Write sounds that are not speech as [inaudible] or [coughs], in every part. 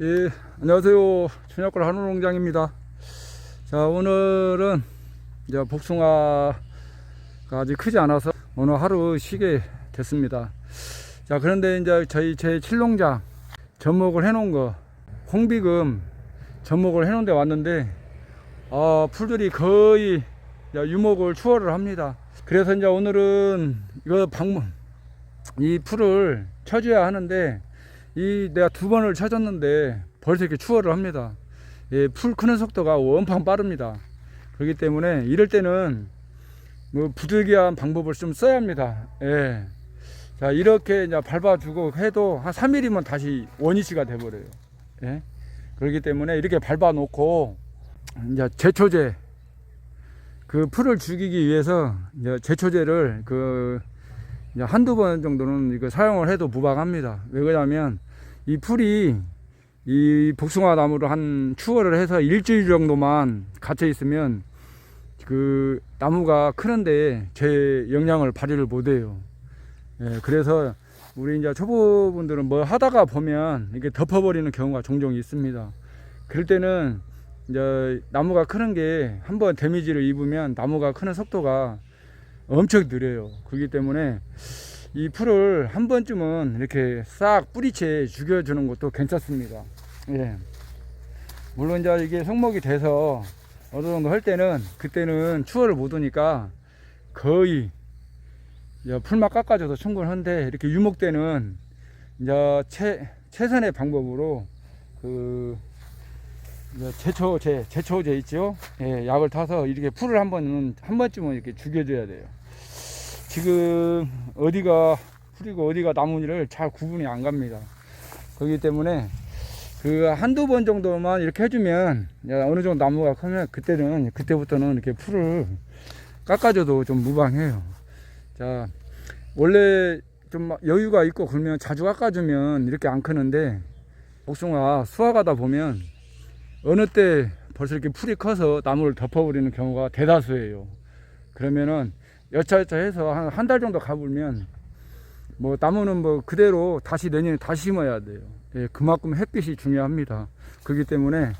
예, 안녕하세요. 춘약골 한우농장입니다. 자, 오늘은 이제 복숭아가 아직 크지 않아서 오늘 하루 쉬게 됐습니다. 자, 그런데 이제 저희 제 칠농장 접목을 해 놓은 거, 홍비금 접목을 해 놓은 데 왔는데, 아, 풀들이 거의 유목을 추월을 합니다. 그래서 이제 오늘은 이거 방문, 이 풀을 쳐줘야 하는데, 이 내가 두 번을 쳐줬는데 벌써 이렇게 추월을 합니다. 예, 풀 크는 속도가 원팡 빠릅니다. 그렇기 때문에 이럴 때는 뭐 부득이한 방법을 좀 써야 합니다. 예. 자, 이렇게 이제 밟아주고 해도 한 3일이면 다시 원위치가 돼버려요. 예. 그렇기 때문에 이렇게 밟아 놓고 이제 제초제 그 풀을 죽이기 위해서 이제 제초제를 그 한두 번 정도는 이거 사용을 해도 무방합니다. 왜 그러냐면 이 풀이 이 복숭아 나무를 한 추월을 해서 일주일 정도만 갇혀 있으면 그 나무가 크는데 제 영향을 발휘를 못 해요. 예, 그래서 우리 이제 초보분들은 뭐 하다가 보면 이게 덮어버리는 경우가 종종 있습니다. 그럴 때는 이제 나무가 크는 게 한번 데미지를 입으면 나무가 크는 속도가 엄청 느려요. 그렇기 때문에 이 풀을 한 번쯤은 이렇게 싹 뿌리채 죽여주는 것도 괜찮습니다. 예. 물론 이제 이게 성목이 돼서 어느 정도 할 때는 그때는 추월을 못 오니까 거의 풀만 깎아줘도 충분한데 이렇게 유목 때는 이제 최, 최선의 방법으로 그 제초제 제초제 있죠 예, 약을 타서 이렇게 풀을 한 번은 한 번쯤은 이렇게 죽여줘야 돼요 지금 어디가 풀이고 어디가 나무니를 잘 구분이 안 갑니다 그렇기 때문에 그 한두 번 정도만 이렇게 해주면 어느 정도 나무가 크면 그때는 그때부터는 이렇게 풀을 깎아줘도 좀 무방해요 자 원래 좀 여유가 있고 그러면 자주 깎아주면 이렇게 안 크는데 복숭아 수확하다 보면 어느 때 벌써 이렇게 풀이 커서 나무를 덮어버리는 경우가 대다수예요. 그러면은 여차여차 해서 한 한 달 정도 가보면 뭐 나무는 뭐 그대로 다시 내년에 다시 심어야 돼요. 예, 그만큼 햇빛이 중요합니다. 그렇기 때문에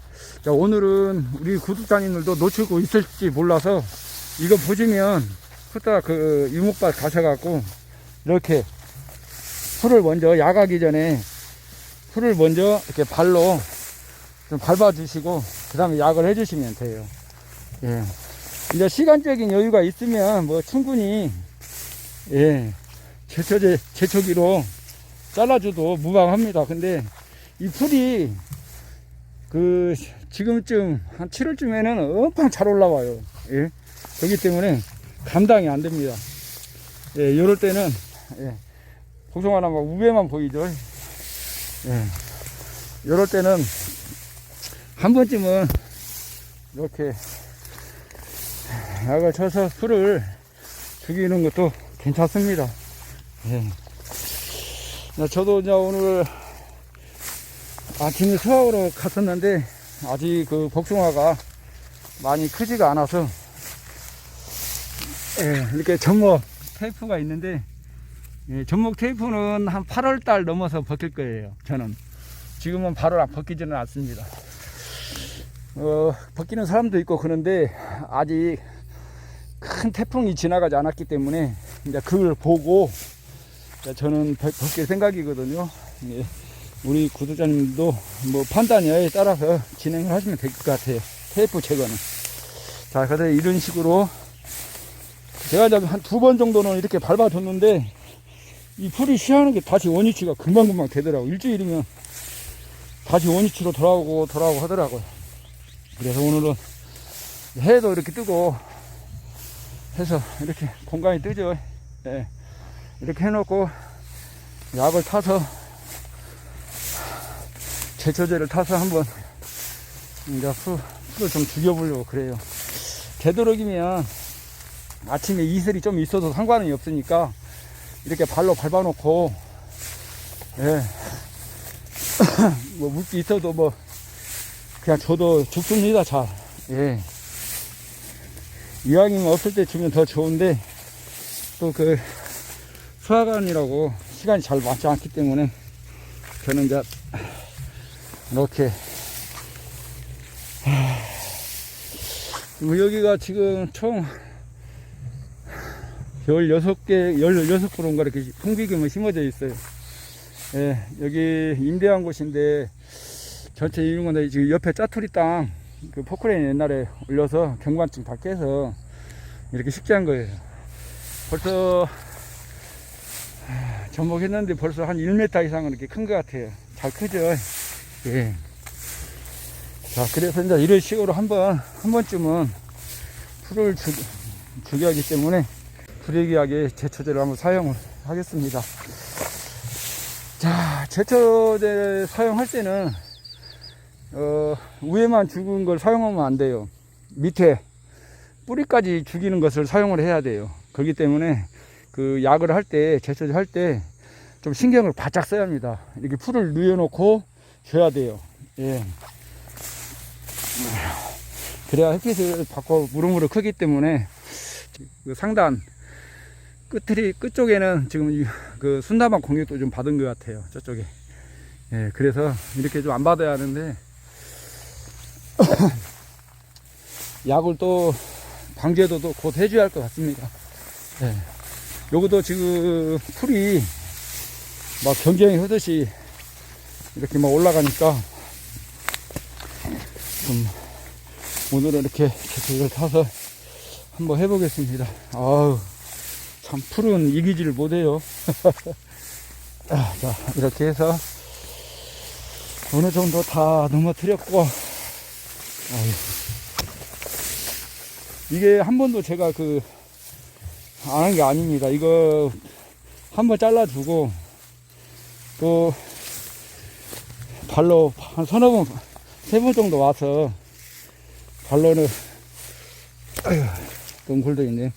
자, 오늘은 우리 구독자님들도 놓치고 있을지 몰라서 이거 보시면 후딱 그 유목밭 가셔갖고 이렇게 풀을 먼저 야가기 전에 풀을 먼저 이렇게 발로 좀 밟아주시고 그 다음에 약을 해주시면 돼요. 예. 이제 시간적인 여유가 있으면 뭐 충분히 예 제초제 제초기로 잘라줘도 무방합니다. 근데 이 풀이 그 지금쯤 한 7월쯤에는 엄청 잘 올라와요. 예. 그렇기 때문에 감당이 안 됩니다. 예, 이럴 때는 예, 복숭아나무 우배만 보이죠. 예. 이럴 때는 한 번쯤은 이렇게 약을 쳐서 풀을 죽이는 것도 괜찮습니다. 예. 나 저도 이제 오늘 아침에 수학으로 갔었는데 아직 그 복숭아가 많이 크지가 않아서 예, 이렇게 접목 테이프가 있는데 예, 접목 테이프는 한 8월 달 넘어서 벗길 거예요. 저는 지금은 바로 벗기지는 않습니다. 어, 벗기는 사람도 있고 그런데 아직 큰 태풍이 지나가지 않았기 때문에 이제 그걸 보고 저는 벗- 벗길 생각이거든요. 예, 우리 구독자님도 뭐 판단에 따라서 진행을 하시면 될 것 같아요. 테이프 제거는. 자, 그래서 이런 식으로 제가 이제 한 두 번 정도는 이렇게 밟아줬는데 이 풀이 쉬하는 게 다시 원위치가 금방금방 되더라고. 일주일이면 다시 원위치로 돌아오고 돌아오고 하더라고요. 그래서 오늘은 해도 이렇게 뜨고 해서 이렇게 공간이 뜨죠. 예. 이렇게 해놓고 약을 타서 제초제를 타서 한번 이제 풀, 풀을 좀 죽여보려고 그래요. 되도록이면 아침에 이슬이 좀 있어도 상관이 없으니까 이렇게 발로 밟아놓고 예. [coughs] 뭐 물기 있어도 뭐 그냥 줘도 죽습니다 잘 예. 이왕이면 없을 때 주면 더 좋은데 또 그 수화관이라고 시간이 잘 맞지 않기 때문에 저는 이제 이렇게. 여기가 지금 총 16개, 16그루인가 이렇게 풍비금이 심어져 있어요. 예, 여기 임대한 곳인데 전체 이런 건데 지금 옆에 짜투리 땅, 그 포크레인 옛날에 올려서 경관증 다 깨서 이렇게 식재한 거예요. 벌써 하, 접목했는데 벌써 한 1m 이상은 이렇게 큰 것 같아요. 잘 크죠? 예. 자, 그래서 이제 이런 식으로 한 번, 한 번쯤은 풀을 주, 주게 하기 때문에 불이기하게 제초제를 한번 사용을 하겠습니다. 자, 제초제 사용할 때는, 어, 위에만 죽은 걸 사용하면 안 돼요. 밑에 뿌리까지 죽이는 것을 사용을 해야 돼요. 그렇기 때문에 그 약을 할 때, 제초제 할때 좀 신경을 바짝 써야 합니다. 이렇게 풀을 누워놓고 줘야 돼요. 예. 그래야 햇빛을 받고 무릎무릎 크기 때문에 그 상단 끝이 끝쪽에는 지금 이- 그 순다방 공격도 좀 받은 것 같아요. 저쪽에. 예, 그래서 이렇게 좀 안 받아야 하는데 [laughs] 약을 또 방제도도 곧 해줘야 할 것 같습니다. 예. 요것도 지금 풀이 막 경쟁이 하듯이 이렇게 막 올라가니까 좀 오늘은 이렇게 개척을 타서 한번 해보겠습니다. 아우 참 풀은 이기지를 못해요. [laughs] 아, 자 이렇게 해서 어느 정도 다 넘어뜨렸고. 이게 한 번도 제가 그 안 한 게 아닙니다. 이거 한 번 잘라주고 또 발로 한 서너 번, 세 번 정도 와서 발로는 아휴, 똥굴도 있네.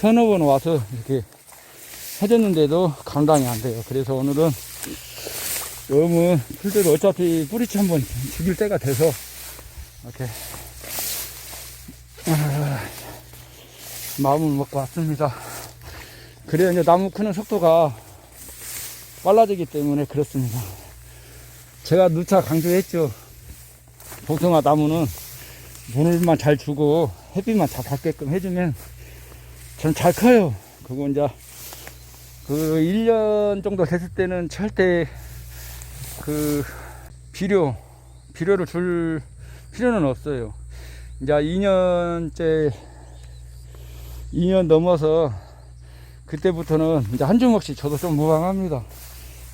서너 번 와서 이렇게 해줬는데도 감당이 안 돼요. 그래서 오늘은 너무 풀들을 어차피 뿌리치 한번 죽일 때가 돼서 이렇게 아, 마음을 먹고 왔습니다. 그래야 이제 나무 크는 속도가 빨라지기 때문에 그렇습니다. 제가 누차 강조했죠. 복숭아 나무는 물만 잘 주고 햇빛만 다 받게끔 해주면 전 잘 커요. 그거 이제 그 1년 정도 됐을 때는 절대 그 비료, 비료를 줄 필요는 없어요. 이제 2년째, 2년 넘어서 그때부터는 이제 한 주먹씩 줘도 좀 무방합니다.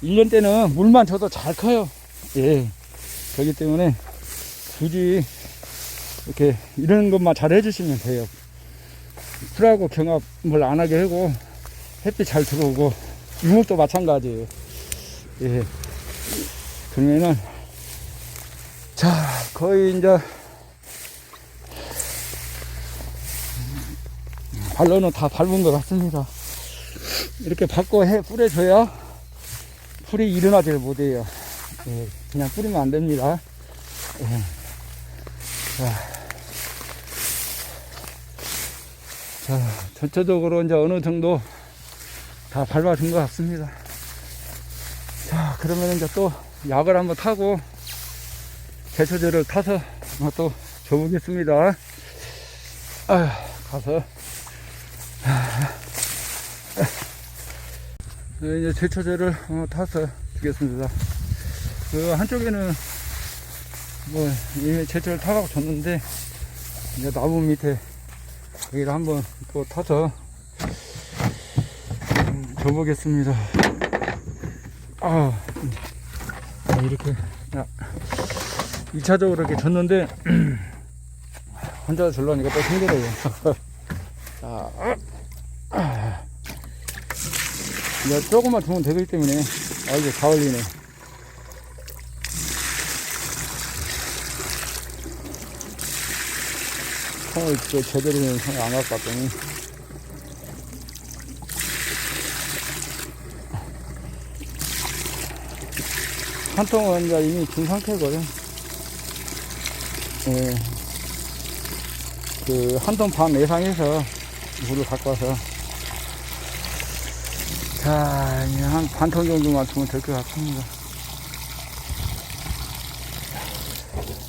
1년 때는 물만 줘도 잘 커요. 예. 그렇기 때문에 굳이 이렇게 이런 것만 잘 해주시면 돼요. 풀하고 경합을 안 하게 하고 햇빛 잘 들어오고 유목도 마찬가지예요. 예. 그러면은 자 거의 이제 발로는 다 밟은 것 같습니다. 이렇게 밟고 해 뿌려줘야 풀이 일어나지를 못해요. 예, 그냥 뿌리면 안 됩니다. 예. 자, 자, 전체적으로 이제 어느 정도 다 밟아준 것 같습니다. 자, 그러면 이제 또 약을 한번 타고 제초제를 타서 한번 또 줘보겠습니다. 아, 가서. 네, 이제 제초제를 어, 타서 주겠습니다. 그 한쪽에는 뭐 이미 제초를 타갖고 줬는데 이제 나무 밑에 여기를 한번 또 타서 음, 줘보겠습니다. 아 이렇게 2차적으로 이렇게 줬는데 [clears throat] 혼자 줄라니까 또 힘들어요. [laughs] 자, 아. 이제 조금만 주면 되기 때문에 아 이게 다 올리네. 또 제대로 손을 안 갖고 왔더니 한 통은 이제 이미 준 상태거든. 예. 그, 한통반 예상해서 물을 갖고 와서. 자, 한 반통 정도만 주면 될 것 같습니다.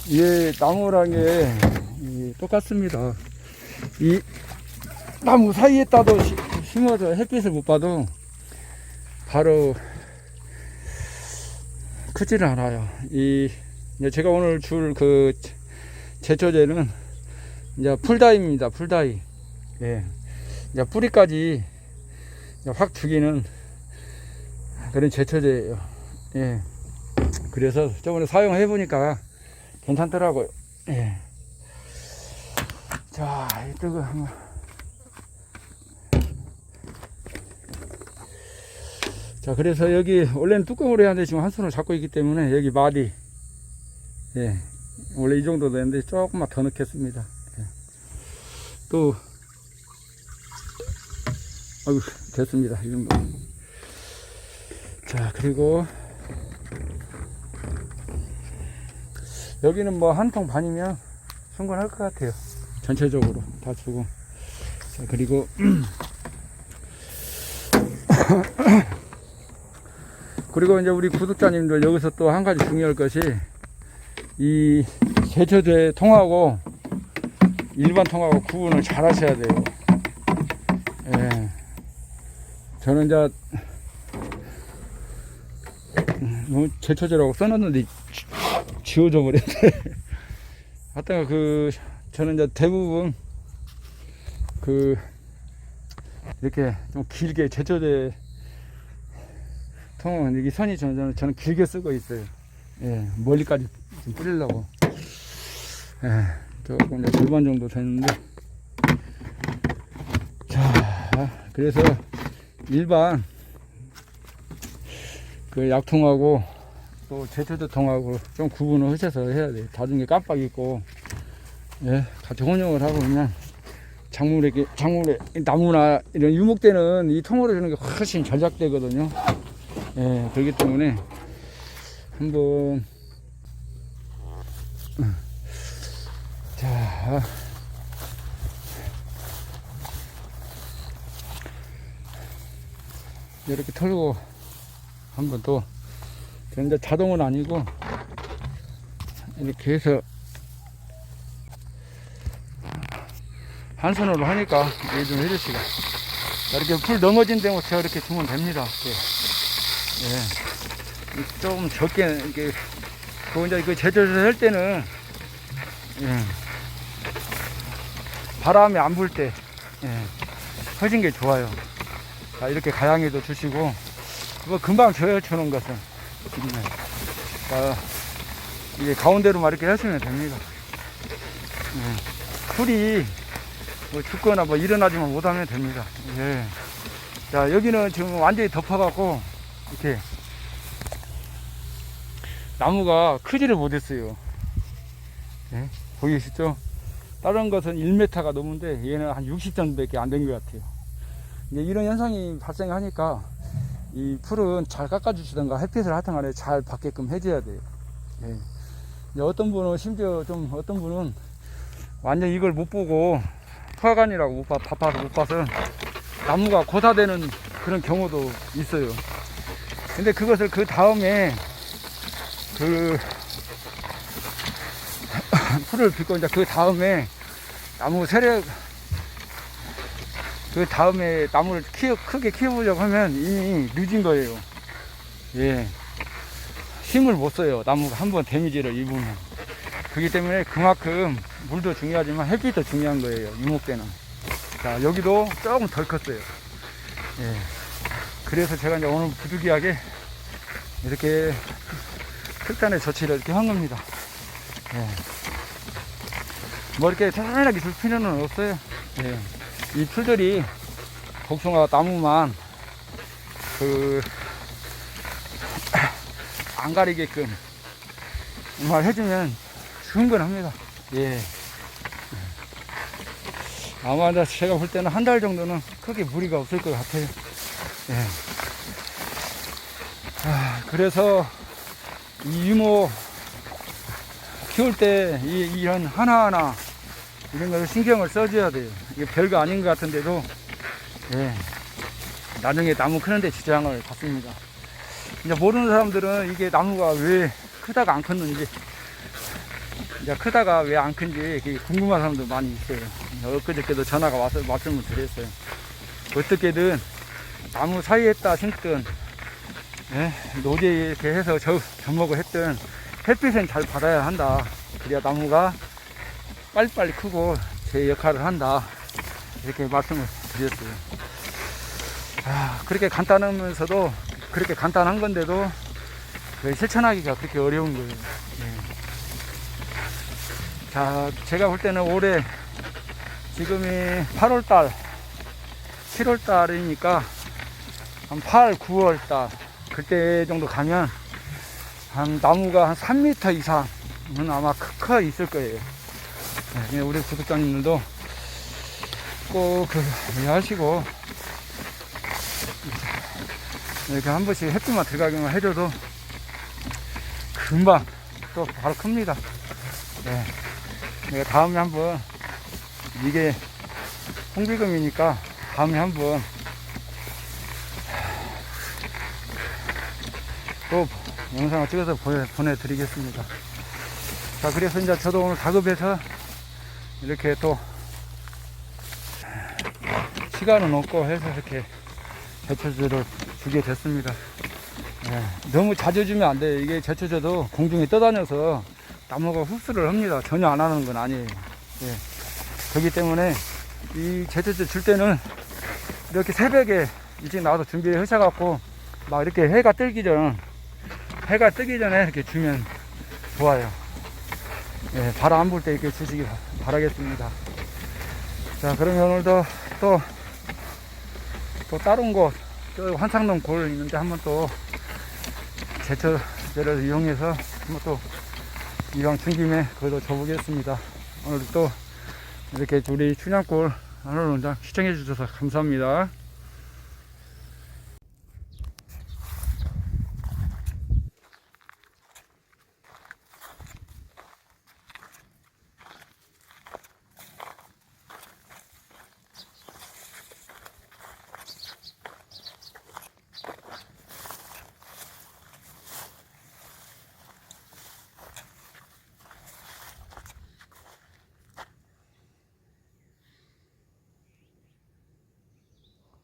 이게 나무란 게 이, 똑같습니다. 이 나무 사이에다도 시- 심어서 햇빛을 못 봐도 바로 크지는 않아요. 이 제가 오늘 줄 그 제초제는 이제 풀다이입니다. 풀다이. 예. 이제 뿌리까지 확 죽이는 그런 제초제예요. 예. 그래서 저번에 사용해 보니까 괜찮더라고요. 예. 자, 이쪽은 한번. 자, 그래서 여기 원래는 뚜껑으로 해야 하는데 지금 한 손으로 잡고 있기 때문에 여기 마디. 예. 원래 이 정도 되는데 조금만 더 넣겠습니다. 예. 또, 아이고, 됐습니다. 이 정도. 자, 그리고 여기는 뭐 한 통 반이면 충분할 것 같아요. 전체적으로 다 주고. 자, 그리고 [coughs] 그리고 이제 우리 구독자님들 여기서 또 한 가지 중요할 것이 이 제초제 통하고 일반 통하고 구분을 잘 하셔야 돼요. 예. 저는 이제 음, 뭐 제초제라고 써놨는데 지- 지워져 버렸네. [laughs] 하여튼 그 저는 이제 대부분 그 이렇게 좀 길게 제초제 통은 여기 선이 저는, 저는 길게 쓰고 있어요. 예, 멀리까지 좀 뿌리려고. 예, 조금 이제 절반 정도 됐는데. 자, 그래서 일반 그 약통하고 또 제초제 통하고 좀 구분을 하셔서 해야 돼요. 나중에 깜빡 잊고, 예, 같이 혼용을 하고 그냥 작물에, 작물에, 나무나 이런 유목대는 이 통으로 주는 게 훨씬 절작되거든요. 예, 그렇기 때문에 한번 자 이렇게 털고 한번 또 근데 자동은 아니고 이렇게 해서 한 손으로 하니까 이게 좀 해주시고 이렇게 풀 넘어진 데부터 이렇게 주면 됩니다. 이렇게. 예. 조금 적게, 이게, 그 이제 그 제조를 할 때는, 예. 바람이 안 불 때, 예. 퍼진 게 좋아요. 자, 이렇게 가양에도 주시고, 뭐 금방 져요, 주는 것은. 네. 자, 이게 가운데로만 이렇게 하시면 됩니다. 예. 풀이 뭐 죽거나 뭐 일어나지만 못하면 됩니다. 예. 자, 여기는 지금 완전히 덮어갖고, 이렇게 나무가 크지를 못했어요. 예? 보이시죠? 다른 것은 1m가 넘는데 얘는 한 60 정도밖에 안 된 것 같아요. 이제 이런 현상이 발생하니까 이 풀은 잘 깎아주시던가 햇빛을 하여튼 간에 잘 받게끔 해줘야 돼요. 예. 이제 어떤 분은 심지어 좀 어떤 분은 완전 이걸 못 보고 토화관이라고 못 봐, 바빠서 못 봐서 나무가 고사되는 그런 경우도 있어요. 근데 그것을 그 다음에 그 풀을 빚고 이제 그 다음에 나무 세력 그 다음에 나무를 키워, 크게 키워보려고 하면 이미 늦은 거예요. 예. 힘을 못 써요. 나무가 한 번 데미지를 입으면. 그렇기 때문에 그만큼 물도 중요하지만 햇빛도 중요한 거예요. 유목대는. 자, 여기도 조금 덜 컸어요. 예. 그래서 제가 이제 오늘 부득이하게 이렇게 특단의 조치를 이렇게 한 겁니다. 예. 뭐 이렇게 편안하게 줄 필요는 없어요. 예. 이 풀들이 복숭아 나무만 그 [coughs] 안 가리게끔 말 해주면 충분합니다. 예. 아마 제가 볼 때는 한 달 정도는 크게 무리가 없을 것 같아요. 예. 아, 그래서 이 유모 키울 때 이, 이런 하나하나 이런 걸 신경을 써줘야 돼요. 이게 별거 아닌 것 같은데도, 예. 나중에 나무 크는데 지장을 받습니다. 이제 모르는 사람들은 이게 나무가 왜 크다가 안 컸는지 이제 크다가 왜 안 큰지 궁금한 사람도 많이 있어요. 엊그저께도 전화가 와서 말씀을 드렸어요. 어떻게든 나무 사이에다 심든 예, 노제 이렇게 해서 저, 접목을 했든 햇빛은 잘 받아야 한다. 그래야 나무가 빨리빨리 크고 제 역할을 한다. 이렇게 말씀을 드렸어요. 아, 그렇게 간단하면서도 그렇게 간단한 건데도 그 실천하기가 그렇게 어려운 거예요. 예. 자, 제가 볼 때는 올해 지금이 8월달, 7월달이니까 한 8, 9월달 그때 정도 가면 한 나무가 한 3m 이상은 아마 크크 있을 거예요. 네, 그냥 우리 구독자님들도 꼭그 이해하시고 이렇게 한 번씩 햇빛만 들어가기만 해줘도 금방 또 바로 큽니다. 네. 내가 다음에 한번 이게 홍비금이니까 다음에 한번 또 영상을 찍어서 보내, 보내 드리겠습니다. 자, 그래서 이제 저도 오늘 다급해서 이렇게 또 시간은 없고 해서 이렇게 제초제를 주게 됐습니다. 예, 너무 자주 주면 안 돼요. 이게 제초제도 공중에 떠다녀서 나무가 흡수를 합니다. 전혀 안 하는 건 아니에요. 예. 그렇기 때문에 이 제초제 줄 때는 이렇게 새벽에 일찍 나와서 준비를 하셔갖고 막 이렇게 해가 뜨기 전 해가 뜨기 전에 이렇게 주면 좋아요. 예, 바람 안 불 때 이렇게 주시기 바- 바라겠습니다. 자, 그러면 오늘도 또, 또 다른 곳, 저 환창동 골 있는데 한번 또 제초제를 이용해서 한번 또 이왕 준 김에 거기도 줘보겠습니다. 오늘 또 이렇게 우리 춘향골 원장 시청해 주셔서 감사합니다.